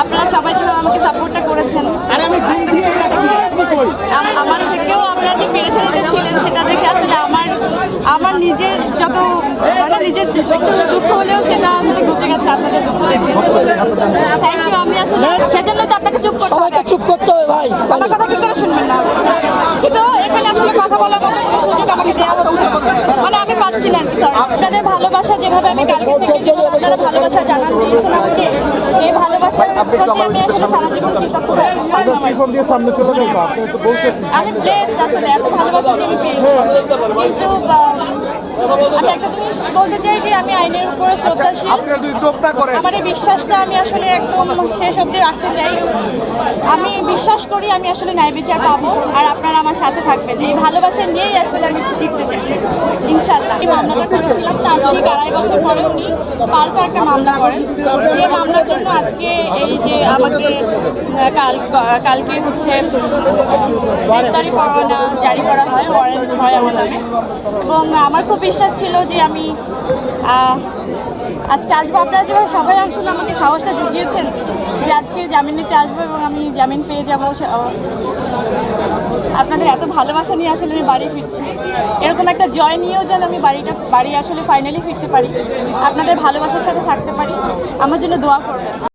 আপনারা সবাই যেভাবে আমাকে সাপোর্টটা করেছেন। আমার থেকেও আপনারা যে পেরেশানিতে ছিলেন সেটা দেখে আসলে আমার আমার নিজের যত মানে নিজের একটু দুঃখ হলেও সেটা আসলে ঘুচে গেছে আপনাদের দুঃখ থ্যাংক ইউ আমি আসলে সেজন্য তো আপনাকে চুপ করতে সবাইকে চুপ করতে হবে ভাই। আমার কথা কি করে শুনবেন না। কিন্তু এখানে আসলে কথা বলার মতো কোনো সুযোগ আমাকে দেওয়া হচ্ছে মানে আমি পাচ্ছি না স্যার আপনাদের ভালোবাসা যেভাবে আমি কালকে থেকে আপনারা ভালোবাসা জানান দিয়েছেন আমাকে এই ভালোবাসার প্রতি আমি আসলে সারা জীবন কৃতজ্ঞ থাকব। টেলিফোন দিয়ে সামনে চলে যাব আপনি তো বলতেছেন। আমি ব্লেসড আসলে এত ভালোবাসা যে আমি পেয়েছি। কিন্তু আমি একটা জিনিস বলতে চাই যে আমি আইনের উপরে শ্রদ্ধাশীল। আপনারা যদি চোখ না করেন। আমার এই বিশ্বাসটা আমি আসলে একদম শেষ অবধি রাখতে চাই। আমি বিশ্বাস করি আমি আসলে ন্যায় বিচার পাবো আর আপনারা আমার সাথে থাকবেন। এই ভালোবাসা নিয়েই আসলে আমি এই মামলাটা করেছিলাম তার ঠিক আড়াই বছর পরে উনি পাল্টা একটা মামলা করেন। যে মামলার জন্য আজকে এই যে আমাকে কাল কালকে হচ্ছে গ্রেপ্তারি পরোয়ানা জারি করা হয়, ওয়ারেন্ট হয় আমার নামে। এবং আমার খুব বিশ্বাস ছিল যে আমি আজকে আসব। আপনারা যেভাবে সবাই আসলে আমাকে সাহসটা জুগিয়েছেন যে আজকে জামিন নিতে আসব এবং আমি জামিন পেয়ে যাব আপনাদের এত ভালোবাসা নিয়ে আসলে আমি বাড়ি ফিরছি। এরকম একটা জয় নিয়েও যেন আমি বাড়িটা বাড়ি আসলে ফাইনালি ফিরতে পারি। আপনাদের ভালোবাসার সাথে থাকতে পারি। আমার জন্য দোয়া করবেন।